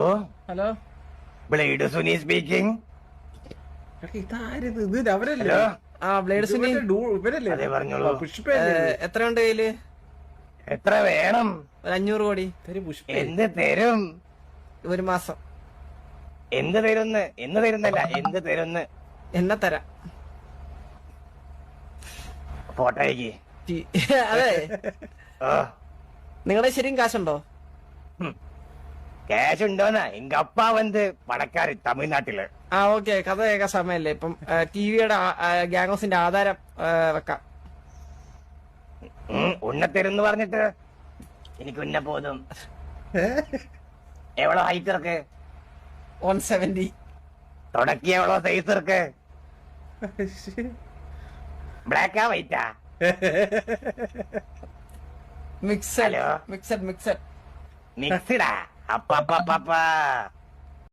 Hello. Blade Suni speaking ഇതാരിത്? ഇത് അവരല്ലേ? ആ ബ്ലേഡ് സുനി. ഡൂ- ഇവരല്ലേ? അതെ പറഞ്ഞോളൂ. പുഷ്പ? എത്രയുണ്ട് കയ്യിൽ? എത്ര വേണം? ഒരു അഞ്ഞൂറ് കോടി. ഇതൊരു പുഷ്പ എന്ത് തരും? ഒരു മാസം. എന്ത് തരുന്ന്? എന്ന് തരുന്നല്ല എന്ത് തരുന്ന്? എന്നെ തരാം. ഫോട്ടോയ്ക്ക് അതെ. നിങ്ങളുടെ ശരിയും കാശുണ്ടോ? ക്യാഷ് ഉണ്ടോന്നാ? എങ്ക അപ്പ വന്ന് പണക്കാര് തമിഴ്നാട്ടിൽ. ആ ഓക്കെ കഥ കേൾക്കാൻ സമയല്ലേ ഇപ്പം ടി വിയുടെ ഗാംഗോസിന്റെ ആധാരം വെക്കാം. ഉം, ഉണ്ണത്തരുന്ന് പറഞ്ഞിട്ട് എനിക്ക് ഉന്ന പോതും എവളോ ഹൈറ്റ് ഇറക്ക്? വൺ സെവന്റി തുടക്കി എവളോ സൈസ് ഇറക്ക്? ബ്ലാക്കാ വൈറ്റാ മിക്സഡ് Hello. മിക്സഡ് മിക്സഡ് മിക്സിടാ മിക്സിഡാ അപ്പ